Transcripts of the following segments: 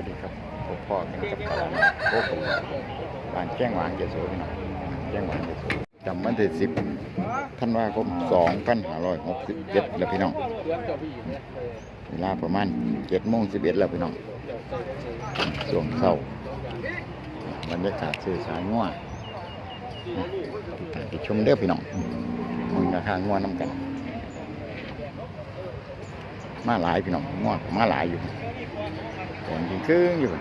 วัสดีครับพบพ่อกันกับตลาดโอ้ผมบ้านแจ้งหวางเจโสพี่น้องแจ้งหวางเจโสจำวันที่สิบธันวาคมสองพันห้าร้อยหกสิบเจ็ดแล้วพี่น้องเวลาประมาณเจ็ดโมงสิบเอ็ดแล้วพี่น้องช่วงเช้าบรรยากาศสื่อสารง่วไปชมเด้อพี่น้องมึงราคาง่วน้ำกัน มาหลายพี่น้องง่วมาหลายอยู่ก่อนยิง ครึ่งอยู่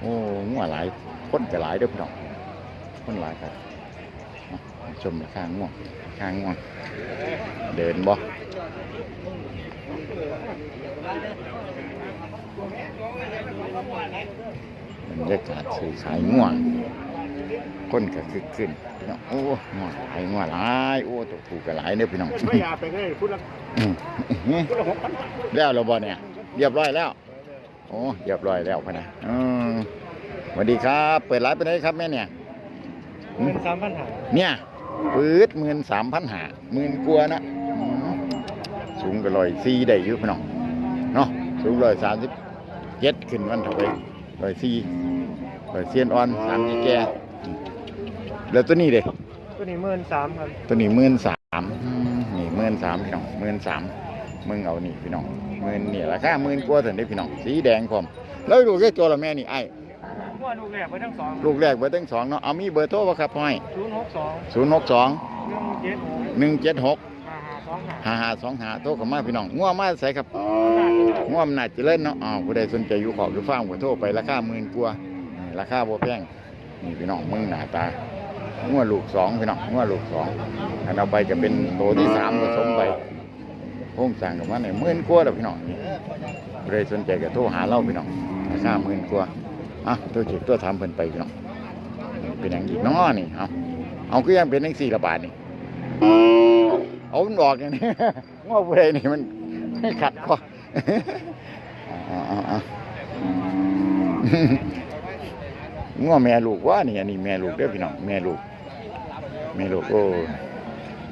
โอ้งัวหลายคนจะหลายเด้อพี่น้องคนหลายครับเอาชมราคาง่วงราคาง่วงเดินบ่บรรยากาศสื่อขายง่วงคนก็คึกขึ้นพี่น้องโอ้ง่วงหลายง่วงหลายโอ้ตัวผูกก็หลายเด้อพี่น้องไม่อยากไปเลยพูดละอืมอื้อพูดละหกพันแล้วเราบ่เนี่ยเรียบร้อยแล้วโอ้เรียบร้อยแล้วพะนะอืมสวัสดีครับ เปิดร้านไปไหนครับแม่เนี่ยเงินสามพันหาเนี่ยปืดหมื่นสามพันหาหมื่นกลัวานะอืมสูงก็ลอยสี่ได้อยู่พี่น้องเนาะสูงลอยสามสิบเจ็ดขึ้นวันเท่าไหร่ลอยสี่ลอยเซียนอ่อนสามจีแก่อืมแล้วตัวนี้เด้ ตัวนี้เงินสามครับตัวนี้หมื่นสามนี่หมื่นสามพี่น้องหมื่นสาม มึงเอานี่พี่น้องหมื่นนี่ราคาหมื่นกว่าถึงได้พี่น้องสีแดงพร้อมแล้วดูแค่ตัวละแม่นี่ไอ้ว่าลูกแรกไปทั้งสองลูกแรกเบอร์ตั้งสองเนาะเอามีเบอร์โทรป่ะครับพ่อยศูนย์หกสองศูนย์หกสองหนึ่งเจ็ดหกหนึ่งเจ็ดหกห้าห้าสองห้าห้าห้าสองห้าโทรเข้ามาพี่น้องง่วมาใส่ครับง่วมนนาดเจริญเนาะอ้าวผู้ใดสนใจอยู่ขอบอยู่ฟ้าร์มก็โทรไปราคาหมื่นกว่านี่ราคาบ่แพงนี่พี่น้องมึงหน้าตาง่วลูกสองพี่น้องง่วลูกสองอันเอาไปจะเป็นโตที่สามผสมไป โครงสร้างกับมันเนี่ยหมื่นกว่าแล้วพี่น้องนี่เลยสนใจก็โทรหาเราพี่น้องราคาหมื่นกว่าอะตัวเก็บตัวทำเพิ่นไปพี่น้องเป็นอย่างอีกนาะนี่เอาเอาก็ยังเป็นทั้งสี่ระบาทนี่เอามันออกอย่างนี้ง้อผู้ใดนี่มันไม่ขัดคอเอาเอาเอง้อแม่ลูกว่านี่อันนี้แม่ลูกเด้อพี่น้องแม่ลูกแม่ลูกโอ้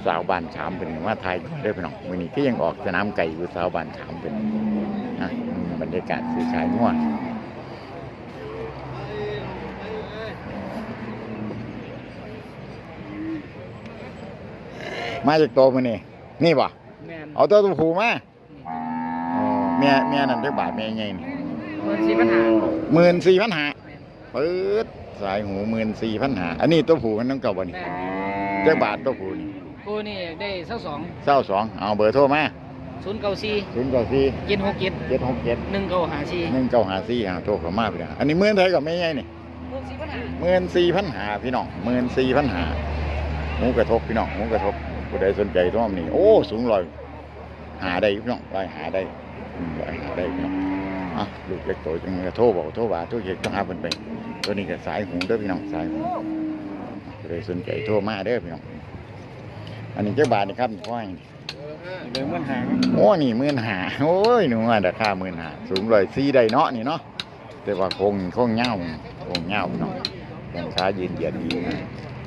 สาวบ้านขามเป็นว่าไทยเด้อพี่น้องวันนี้ก็ยังออกสนามไก่อยู่สาวบ้านขามเป็นนะอืมบรรยากาศซื้อขายง่วงมาจากโตมานี่นี่ป่ะแมนเอาตัวตัวผูมาอ๋อแม่แม่นั่นได้บาทแม่ไงนี่เงินสี่พันหาหมื่นสี่พันหาเปิดสายหูหมื่นสี่พันหาอันนี้ตัวผูมันต้องเก่าบ่นี่แม่เจ้าบาทตัวผูนี่ กูนี่ได้สักสองเศร้าสองเอาเบอร์โทรมาศูนย์เก้าสี่ศูนย์เก้าสี่เจ็ดหกเจ็ดเจ็ดหกเจ็ดหนึ่งเก้าหาสี่หนึ่งเก้าหาสี่หาโทรเข้ามาพี่น้องอันนี้หมื่นไทยกับไม่ใหญ่นี่หมื่นสี่พันหาหมื่นสี่พันหาพี่น้องหมื่นสี่พันหาหมูกระทบพี่น้องหมูกระทบผู้ใดสนใจท่อมนี่โอ้สูงลอยหาได้พี่น้องลอยหาได้อืมลอยหาได้พี่น้องอะลูกเล็กโตจังกระโทรบอกโทรว่าโทรเก็กต้องหาเพิ่นไปตัวนี้ก็สายหูเด้อพี่น้องสายหูผู้ใดสนใจโทรมาเด้อพี่น้อง อันนี้เจ้าบาทนี่ครับพ่อยเงินมันหาโอ้นี่มื่นหาโอ้ยหนูว่าราคามื่นหาสูงเลยสี่ได้เนาะนี่เนาะแต่ว่าคงคงเงาคงเงาพี่น้องแขนขายืนเหยียดดีนะ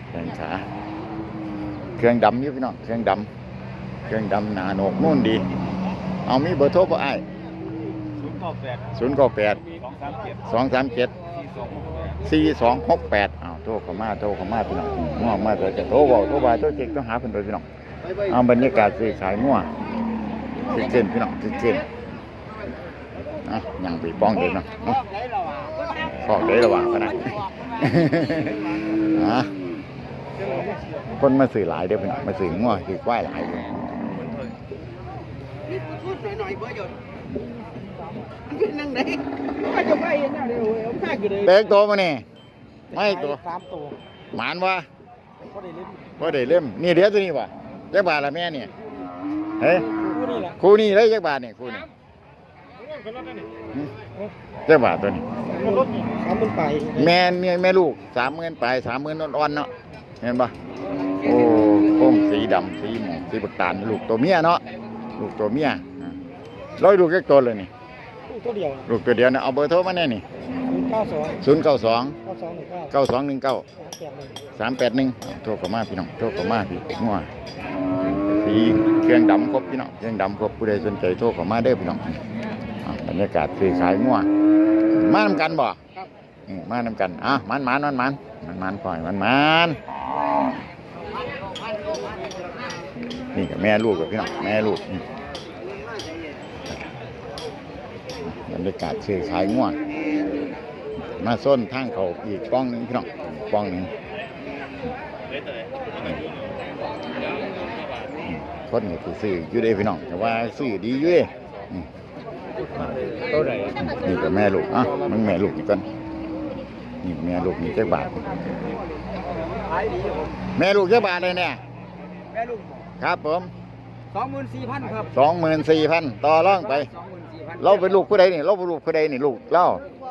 แขนขาเครื่องดำอยู่พี่น้องเครื่องดำเครื่องดำหนาโหนกนู่นดี เอามีเบอร์โทรป่ะไอ้ศูนย์เก้าแปดศูนย์เก้าแปดสองสามเจ็ดสองสามเจ็ดสี่สองหกแปด สี่สองหกแปดอ้าวโทรเข้ามาโทรเข้ามาพี่น้องง่วงมาแต่จะโทรบอกโทรบายโทรเจ็กต้องหาเพิ่นโดยพี่น้องเอาบรรยากาศซื้อขายง่วงคือเกินพี่น้องคือเกินอะยังไปป้องเด็กเนาะเนาะฟอกได้ระหว่างกันนะอะคนมาสื่อหลายเด้อพี่น้องมาสื่อง่วงคือควายหลายเลยพูดหน่อยๆเบอร์หยดเป็นนั่งไหนว่าจะไปยังไงเดี๋ยวเอาข้ากี่เลยเด็กโตมาเนี่ย ไม่ตัวสามตัวหมานว่าก็ได้เล่นว่าได้เล่มนี่เดี๋ยวตัวนี้ว่ะจักบาทละแม่เนี่ยเฮ้ยคู่นี่แหละคู่นี้เลยจักบาทเนี่ยคู่นี้เป็นรถนี่หึจักบาทตัวนี้เป็นรถนี่สามเป็นไปแม่เนี่ยแม่ลูกสามหมื่นไปสามหมื่นอ่อนๆเนาะเห็นปะโอ้โค้งสีดำสีหมอกสีบักตาลลูกตัวเมียเนาะลูกตัวเมียอะร้อยลูกแค่ตัวเลยนี่ตัวเดียวลูกตัวเดียวนะเอาเบอร์โทรมาแน่นี่ศูนย์เก้าสองศูนย์เก้าสองเก้าสองหนึ่งเก้าเก้าสองหนึ่งเก้าสามแปดหนึ่งสามแปดหนึ่งโทรเข้ามาพี่น้องโทรเข้ามาพี่งัวสีเครื่องดำครบพี่น้องเครื่องดำครบผู้ใดสนใจโทรเข้ามาเด้อพี่น้องอะบรรยากาศซื้อขายงัวมานำกันบ่ครับอืมมานำกันอะมันมันมันมันมันมันปล่อยมันมันนี่กับแม่ลูกกับพี่น้องแม่ลูกนี่บรรยากาศซื้อขายง่วง มาส้นทางเขาอีกป้องหนึ่งพี่น้องป้องหนึ่งคนนี่คือซื้ออยู่เด้พี่น้องแต่ว่าซื้อดีอยู่เด้อืมตัวไหนนี่กับแม่ลูกอะมึงแม่ลูกนี่ก่อนนี่แม่ลูกนี่เจ้าบาทขายดีผมแม่ลูกเจ้าบาทเลยเนี่ยแม่ลูกครับผมสองหมื่นสี่พันครับสองหมื่นสี่พันต่อรองไปสองหมื่นสี่พันเราเป็นลูกผู้ใดนี่เราเป็นลูกผู้ใดนี่ลูกเล่า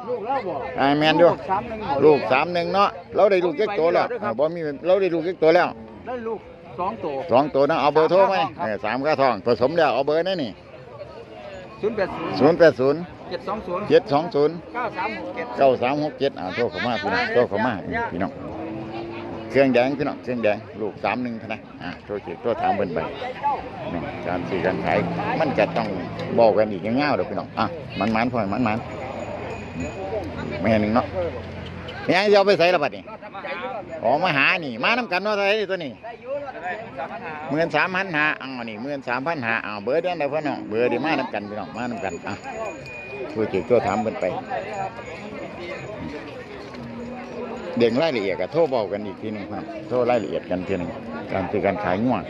ลูกเล่าบ่ไอ้แมนด้วยสามหนึ่งลูกสามหนึ่งเนาะเราได้ลูกเจ๊กตัวแล้วอ่าบ่มีเราได้ลูกเจ๊กตัวแล้วได้ลูกสองตัวสองตัวนะเอาเบอร์โทรไหมสามค่าทองครับเออสามค่าทองผสมแล้วเอาเบอร์นี่นี่ศูนย์แปดศูนย์ศูนย์แปดศูนย์เจ็ดสองศูนย์เจ็ดสองศูนย์เก้าสามหกเจ็ดเก้าสามหกเจ็ดอ่าโทรเข้ามาพี่น้องโทรเข้ามาอืมพี่น้องเครื่องแดงพี่น้องเครื่องแดงลูกสามหนึ่งเท่านะอ่าโทรเจ็ดโทรถามเพิ่นไปนี่การซื้อการขายมันจะต้องบอกกันอีกยาวๆเด้อพี่น้องอะมันมันพอมันมัน แม่หนึ่งเนาะแม่จะเอาไปใส่ละบัดนี่อ๋อมาหานี่ มาน้ำกันเนาะไทยตัวนี้หมื่นสามพันหาอ๋อนี่หมื่นสามพันหาอ๋อเบอร์เดือนใดพ่อน้องเบอร์เดียวมาน้ำกันพี่น้องมาน้ำกันอะโทรเจ็ดโทรถามเพิ่นไปเด่งรายละเอียดกับโทรบอกกันอีกทีหนึ่งครับโทรรายละเอียดกันทีหนึ่งการคือการขายง่วง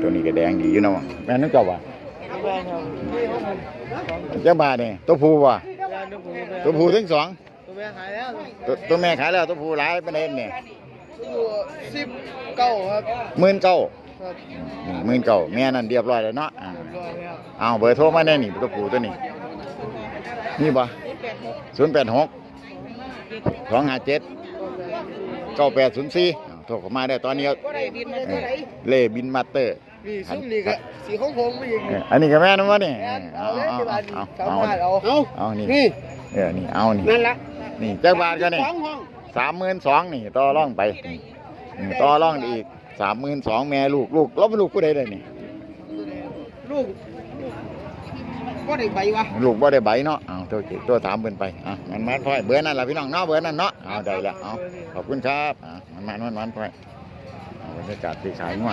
ตัวนี้ก็แดงดีอยู่เนาะแม่นึกเจ้าว่า เจ้าบาทนี่ตัวผู้ว่ะตัวผู้ทั้งสองตัวแม่ขายแล้วตัวตัวแม่ขายแล้วตัวผู้หลายประเด็นเนี่ยตัวสิบเก้าครับหมื่นเก้าครับหมื่นเก้าแม่นั่นเรียบร้อยแล้วเนาะอ่าร้อยแล้วเอาเบอร์โทรมาแน่นี่ตัวผู้ตัวนี้นี่บ่ศูนย์แปดหกสองห้าเจ็ดเก้าแปดศูนย์สี่โทรเข้ามาได้ตอนนี้ ก็ได้บินมาตัวไหนเล่บินมาสเตอร์ นี่ซุ้มนี่ก็สีของผมไม่ยิงเอออันนี้ก็แม่นวะนี่แม่นเอาเอาเลยเอาที่บ้านเอาชาวเอาบ้านเอาเอาเอานี่นี่เออนี่เอานี่นั่นละนี่เจ้าบาทก็นี่สองห้องสามหมื่นสองนี่ต่อร่องไปนี่นี่ต่อร่องอีกสามหมื่นสองแม่ลูกลูกเราเป็นลูกผู้ใดเลยนี่ลูกก็ได้ใบวะลูกบ่ได้ใบเนาะเอาตัวเจ็ตัวถามเพิ่นไปอะมันมันพ่อยเบอร์นั่นล่ะพี่น้องเนาะเบอร์นั่นเนาะเอาได้แล้วเอาขอบคุณครับอะมันมันมันมันพ่อยเอาบรรยากาศที่ขายงัว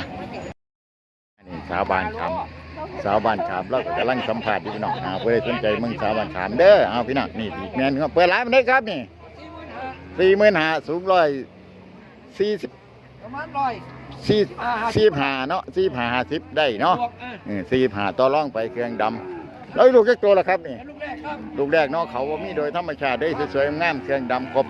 อันนี้สาวบ้านคำสาวบ้านขามเราก็กำลังสัมภาษณ์อยู่พี่น้องอ่าเพื่อสนใจเมืองสาวบ้านขามเด้อเอาพี่น้องนี่อีกแม่นครับเปิดร้านมันได้ครับนี่สี่หมื่นห้าสูงร้อยสี่สิบประมาณร้อยสี่สี่ห้าเนาะสี่ห้าสิบได้เนาะบวกอะเออสี่ห้าต่อร่องไปเครื่องดำแล้วลูกแค่ตัวละครับนี่ลูกแรกครับลูกแรกเนาะเขาว่ามีโดยธรรมชาติได้สวยๆงามๆเครื่องดำครบ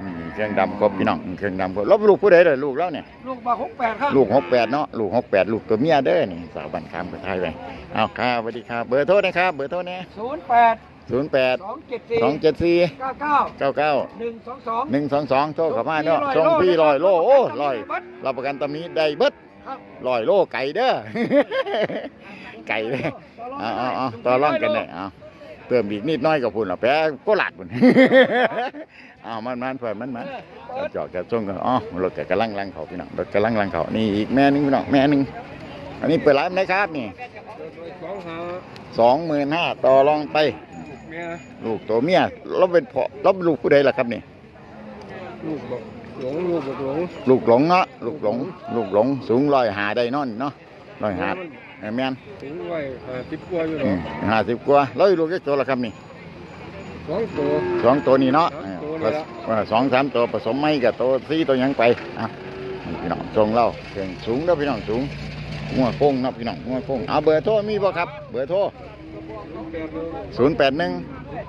อืมเครื่องดำครบพี่น้องเครื่องดำครบแล้วลูกผู้ใดเลยลูกแล้วเนี่ย ลูกบาหกแปดครับลูกหกแปดเนาะลูกหกแปดลูกตัวเมียเด้อนี่สาวบันคามกระทายไปเอาครับสวัสดีครับเบอร์โทรนะครับเบอร์โทรเนี่ยศูนย์แปดศูนย์แปดสองเจ็ดสี่สองเจ็ดสี่เก้าเก้าเก้าเก้าหนึ่งสองสอง หนึ่งสองสองโทรเข้ามาเนาะส่งพี่ลอยโลโอ้ลอยรับประกันตำนี้ได้เบิดครับ ลอยโลไก่เด้อ ไก่เลย เอาเอาเอาต่อร่องกันเลยเอา เติมอีกนิดน้อยกับพุ่นละแปะก็หลัดพุ่นเอามันมันเพื่อนมันมันจะจอดจะส่งกันอ๋อรถก็กำลังลังเขาพี่น้องรถกำลังลังเขานี่อีกแม่นึงพี่น้องแม่นึงอันนี้เปิดร้านไหนครับนี่สองหาสองหมื่นห้าต่อรองไปลูกตัวเมียเราเป็นพ่อเราเป็นลูกผู้ใดล่ะครับนี่ลูกหลงลูกหลงลูกหลงเนาะลูกหลง ลูกหลงสูงร้อยหาได้นอนเนาะ ร้อยหาเออแม่นถึงไว้หาสิบกว่าอยู่หรอือมห้าสิบกว่าเราอยู่ลูกแค่ตัวละครับนี่สองตัวสองตัวนี้เนาะสองตัวเอนี่อละเออสองสามตัวผสมไม่กับตัวสี่ตัวหยังไปอะนี่พี่น้องทรงเราเก่งสูงเด้อพี่น้องสูงหัวโค้งเนาะพี่น้องหัวโค้งเอาเบอร์โทรมีบ่ครับ เบอร์โทรแปดหนึ่งศูนย์แปดหนึ่ง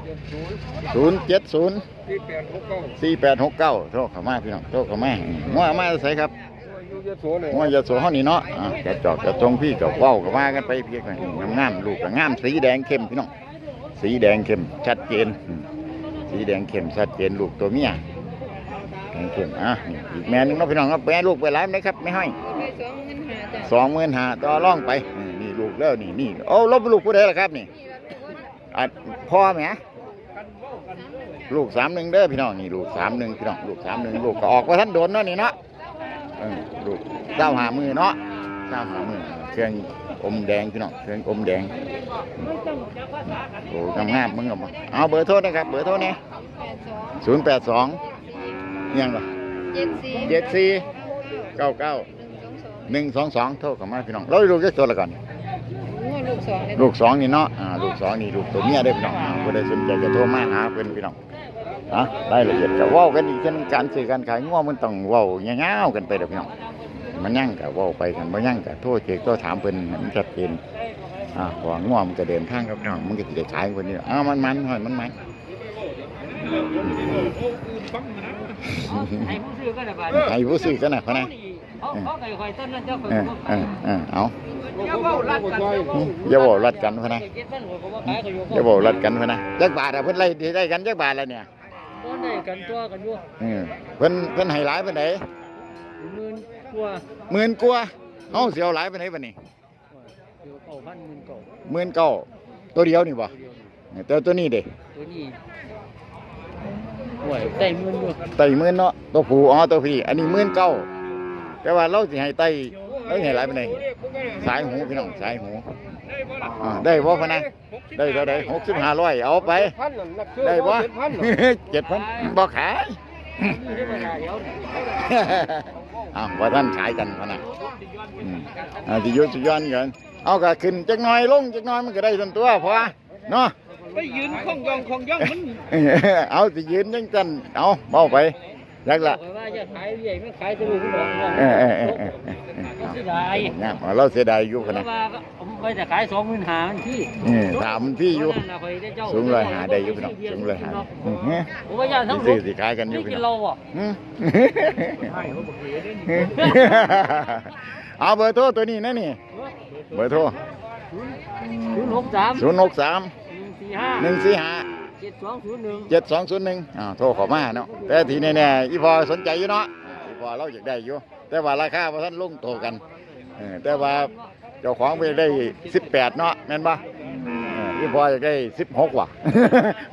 เจ็ดศูนย์ศูนย์เจ็ดศูนย์ที่แปดหกเก้าสี่แปดหกเก้าโทรเข้ามาพี่น้องโทรเข้ามาหัวมาใส่ครับอา ยุเยอะโสเนี่ยหัวจะสวยเฮานี่เนาะอะจะจอกจะทรงพี่กับว้าวกับว่ากันไปพี่กันงามๆลูกกับงามสีแดงเข้มพี่น้องสีแดงเข้มชัดเจนอืมสีแดงเข้มชัดเจนลูกตัวเมียแข็งเข้มอะนี่อีกแม่หนึงเนาะพี่น้องครับแม่ลูกไปร้านไหนครับไม่ให้สองหมื่นห้าต่อร่องไปนี่นี่ลูกแล้วนี่นี่โอ้ลบลูกผู้ใดล่ะครับนี่อะพ่อไหมลูกสามหนึ่งเด้อพี่น้องนี่ลูกสามหนึ่งพี่น้องลูกสามหนึ่งลูกก็ออกมาท่านโดนเนาะนี่เนาะ เออลูกเจ้าหามือเนาะเจ้าหามือเครื่องอมแดงพี่น้องเครื่องอมแดงโอ้งามๆมึงกับมาเอาเบอร์โทรนะครับเบอร์โทรเนี่ยแปดสองศูนย์แปดสองยังล่ะเจ็ดสี่เจ็ดสี่เก้าเก้าหนึ่งสองสองหนึ่งสองสองโทรเข้ามาพี่น้องเราดูแค่ตัวละก่อนงัวลูกสองเลยลูกสองนี่เนาะอ่าลูกสองนี่ลูกตัวเมียได้อพี่น้องอ่าก็ได้สนใจจะโทรมาหาเพิ่นพี่น้อง อะรายละเอียดก็เว้ากันอีกเช่นการซื้อการขายง้อมันต้องเว้าเงี้ยวๆกันไปเด้อพี่น้องมันยั่งก็เว้าไปกันบ่ยั่งก็โทรเช็คโทรถามเพิ่นให้มันชัดเจนอ่าพอง้อมันก็เดินทางครับพี่น้องมันก็สิได้ขายเพิ่นนี่อ้าวมันมันหอยมันมันให้ผู้ซื้อก็ได้บาทให้ผู้ซื้อกันน่ะพะนะเขาเขาไก่คอยต้นนั้นเจ้าคอยเออเออเออเอาอย่าเว้ารัดกันอย่าบอกรัดกันพะนะเจ็ดพันหัวเขาว่าขายเขาอยู่อย่าบอกรัดกันพะนะจักบาทอะเพิ่นไล่ได้กันจักบาทแล้วเนี่ย ต้นได้กันตัวกันอยู่เออเพิ่นเพิ่นให้หลายปานใดหมื่นกว่าหมื่นกว่าเอ้าสิเอาหลายปานใดบัดนี้เดี๋ยวเก่าพันหมื่นเก่าหมื่นเก้าตัวเดียวนี่บ่แต่ตัวนี้เด้ตัวนี้ห่วยได้หมื่นอยู่ไต่หมื่นเนาะตัวผู้อ๋อตัวพี่ อันนี้หมื่นเก้าแต่ว่าเราสิให้ไต่เราสิให้หลายปานใดสายหูพี่น้องสายหู อ่าได้บ่พะนะได้เท่าใด6500เอาไปพันนั่นนักซื้อได้บ่เจ็ดพัน7,000บ่ขายนี่ได้เวลาเดี๋ยวอ้าวว่าท่านขายกันพะนะอืมอ่าสิอยุสิย้อนกันเอาก็ขึ้นจักหน่อยลงจักหน่อยมันก็ได้ส่วนตัวพอเนาะไปยืนข้องยองข้องย่องมันเอาสิยืนจังจันเอาเบาไปยักละคอยว่าจะขายใหญ่ไม่ขายตัวลูกหรอกเออเออเออเออเออเสียดายเนี่ยเราเสียดายอยู่เพขนาด ราะว่าผมไปจะขายสองหมื่นหาที่นี่ถามพี่อยู่นั่นน่ะข้อยได้เจ้าสูงเลยหาได้อยู่พี่น้องสูงเลยหาอื้อหือผมว่าอย่าทั้งสิซื้อสิขายกันอยู่นี่พี่กินน้องเราอะหืม เอาเบอร์โทรตัวนี้นะนี่ เบอร์โทรศูนย์หกสามศูนย์หกสามหนึ่งสี่ห้าหนึ่งสี่ห้า เจ็ดสองศูนย์หนึ่ง เจ็ดสองศูนย์หนึ่งอ่าโทรเข้ามาเนาะ แต่ทีแน่ๆอีพอสนใจอยู่เนาะอีพอเราอยากได้อยู่ แต่ว่าราคาพอท่านลงโตกันเออแต่ว่า เจ้าของไปได้สิบแปดเนาะแม่นปะเอออีพออยากได้สิบหกว่ะ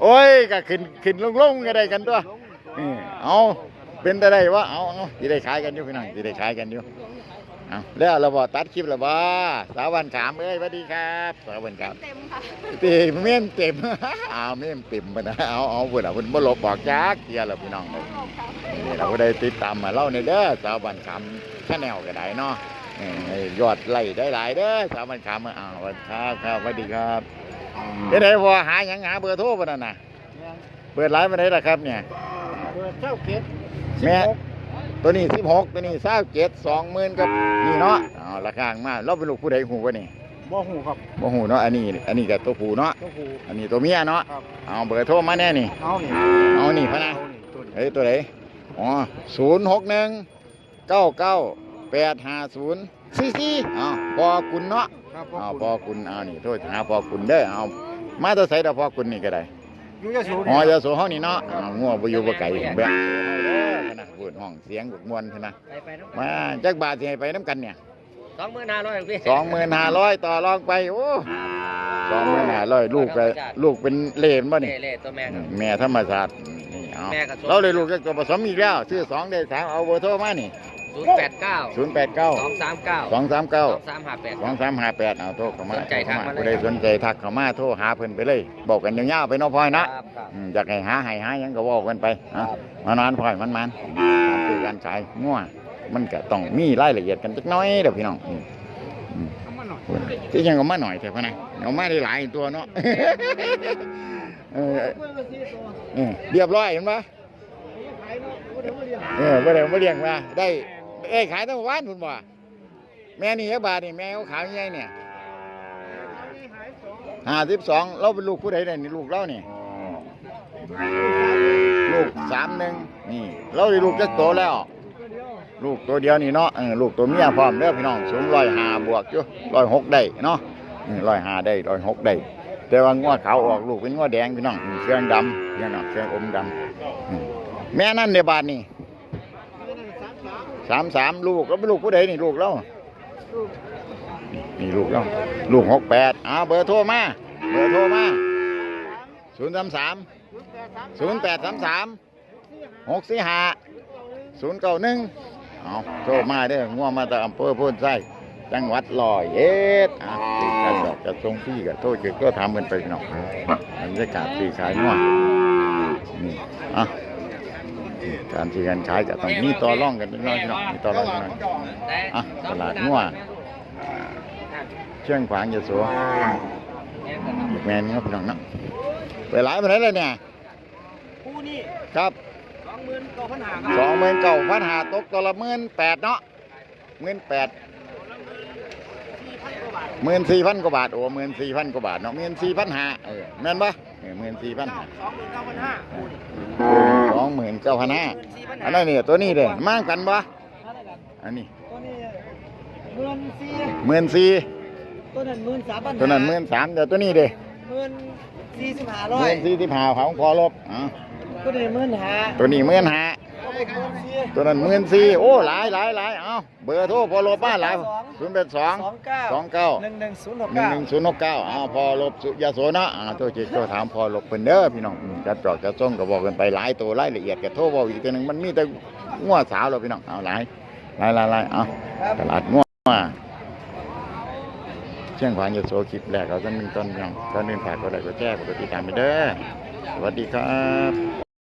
โอ้ยก็ขึ้นขึ้นลงลงก็ได้กันตัวเออเอาเป็นแต่ได้วะเอาเอาที่ได้ขายกันอยู่พี่น้องที่ได้ขายกันอยู่เอาแล้วเราบอกตัดคลิปแล้วบ่สาววันขามเอ้ยสวัสดีครับสาววันขามเต็มค่ะเต็มเม่นเต็มเอาเม่นเต็มไปนะเอาเอาเพื่อนเอาเพื่อนบ่หลบบอกจักเกียร์เราพี่น้องเลยนี่เราก็ได้ติดตามมาเล่าในเด้อสาวบันคำแค่แนวก็ได้เนาะเออให้ ยอดไล่ได้หลายเด้อสาวบันคำอ่าสวัสดีครับครับสวัสดีครับเดี๋ยวไหนพอหาหยังหาเบอร์โทรปะนั่นน่ะเปิดไลน์มาได้ละครับเนี่ยเปิดเจ้าเก็ดแม่ตัวนี้สิบหกตัวนี้เศร้าเจ็ดสองหมื่นกับนี่เนาะเอาราคามาเราเป็นลูกผู้ใดหูวะนี่บ่หูครับบ่หูเนาะอันนี้อันนี้กับตัวผู้เนาะตัวหูอันนี้ตัวเมียเนาะครับเอาเบอร์โทรมาแน่นี่เอานี่เอานี่พะนะเอานี่ตัวนี้เฮ้ยตัวไหนอ๋อศูนย์หกหนึ่งเก้าเก้า แปดห้าศูนย์สี่สี่เอาพอคุณเนาะครับเอาพ่พออคุณเอานี่โทษหาพอคุณเด้อเอามาตัวใส่ดอกพอคุณนี่ก็ได้อยู่ยะโสอ๋นี่ออยาโสเฮานี่เนาะเอางัวบ่อยู่บ่ไก่แบะเด้อพะนะพูดห้องเสียงกมวนพะนะไปไปน้มาจักบาทสิให้ไปน้ำกันเนี่ย สองหมื่นห้าร้อยพี่ สองหมื่นห้าร้อยต่อรองไป โอ้สองหมื่นห้าร้อยลูกไปลูกเป็นเลนบ่นี่เล่เล่ตัวแม่ครับ แม่ธรรมศาสตร์นี่เอาแม่ก็สมเราเลยลูกจากตัวผสมอีกแล้วซื้อสองได้สามเอาเบอร์โทรมานี่ ศูนย์แปดเก้าศูนย์แปดเก้าสองสามเก้าสองสามเก้าสองสามห้าแปดสองสามห้าแปดเอาโทรเข้ามาสนใจทักมาเลยผู้ใดสนใจทักเข้ามาโทรหาเพิ่นไปเลย บอกกันยาวๆไปเนาะพ่อยเนาะครับครับอืมอยากให้หาให้หาหยังก็บอกกันไปอะมานานพ่อยมันมันการซื้อการขายงัวมันก็ต้องมีรายละเอียดกันจักหน้อยเด้อพี่น้องอืมอืมที่ยังก็มาหน่อยแต่พะนะเอามาได้หลายตัวเนาะเออเออเรียบร้อยเห็นปะเออไม่ได้มาเลี้ยงมาได้ เอ้ยขายตั้งวันคุณบ่แม่นี่เอบาทนี่แม่เขาขายยังไงเนี่ยห้าสิบสองเราเป็นลูกผู้ใดเนี่ยนี่ลูกเราเนี่ยลูกสามหนึ่งนี่ เราได้ลูกจะโตแล้ว ลูกตัวเดียวนี่เนาะเออลูกตัวเมียพร้อมเด้อพี่น้องสูงร้อยหาบวกอยู่ร้อยหกได้เนาะร้อยหาได้ร้อยหกได้แต่ว่างัวขาวออกลูกเป็นงัวแดงพี่น้องเครื่องดำเนี่ยเนาะเครื่องอมดำแม่นั่นในบาทนี่ สามสามลูกแล้วเป็นลูกผู้ใดนี่ลูกเรานี่ลูกเราลูกหกแปดอ่าเบอร์โทรมา เบอร์โทรมาศูนย์สามสามศูนย์แปดสามสามหกสี่ห้าศูนย์เก้าหนึ่งเอาโทรมาเด้อง่วงมาจากอำเภอโพูนไส้จังหวัดร้อยเอ็ดอะซื้อขายดอกจะทรงพี่กับโทษเกิดก็ทำกันไปพี่น้องบรรยากาศซื้อขายมั่วนี่อะ การซื้อการขายกับต้องมีต่อร่องกันนิดหน้อยพี่น้องมีต่อร่องกันหน่อยอะตลาดมั่วเชียงขวางยโสอีกแมนครับพี่น้องเนาะไปหลายไปไหนเลยเนี่ยคู่นี้ครับสองหมื่นเก้าพันห้าคสรับองหมื่นเก้าพันหาตกตัวละหมื่นแปดเนาะหมื่นแปดหมื่นสี่พันกว่าบาทโอ้หมื่นสี่พันกว่าบาทเนาะหมื่นสี่พันหาเออแม่นปะเออหมื่นสี่พันหาสองหมื่นเก้าพันห้าส องหมื่นเก้าพันห้าอันนั้นนี่ตัวนี้เลยมั่งกันปะอันนี้ตัวนี้หมื่นสี่หมื่นสี่ตัวนั้นหมื่นสามพันตัวนั้นหมื่นสามเดี๋ยวตัวนี้เด้หมื่นสี่สิบห้าหร้อยมื่นสี่ที่ผ่าของพอลบอะตัวนี้หมื่นห้าตัวนี้หมื่นห้า ตัวนี้หมื่นสี่ตัวนั้นหมื่นสี่โอ้หลายหลายหลายเอ้าเบอร์โทรพอลบบ้านหลายศูนย์แปดสองสองเก้าสองเก้าหนึ่งหนึ่งศูนย์หกหนึ่งเก้าหนึ่งศูนย์หกเก้าอ้าวพอลบสุยาโสนะอ่าตัวเจ๊ตัวถามพอลบเพิ่นเด้อพี่น้องอืมจัดจอกจัดจ้องก็บอกกันไปหลายตัวรายละเอียดก็โทรบอกอีกตัวหนึงมันมีแต่งัวสาวเราพี่น้องเอาหลายหลายหลายหลายเอาตลาดงัวเชียงขวางยาโสคลิปแรกเอาสักหนึ่งต้นพี่น้องตอนนี้ฝากก็ได้ก็แจ้งกดติดตามไปเด้อสวัสดีครับ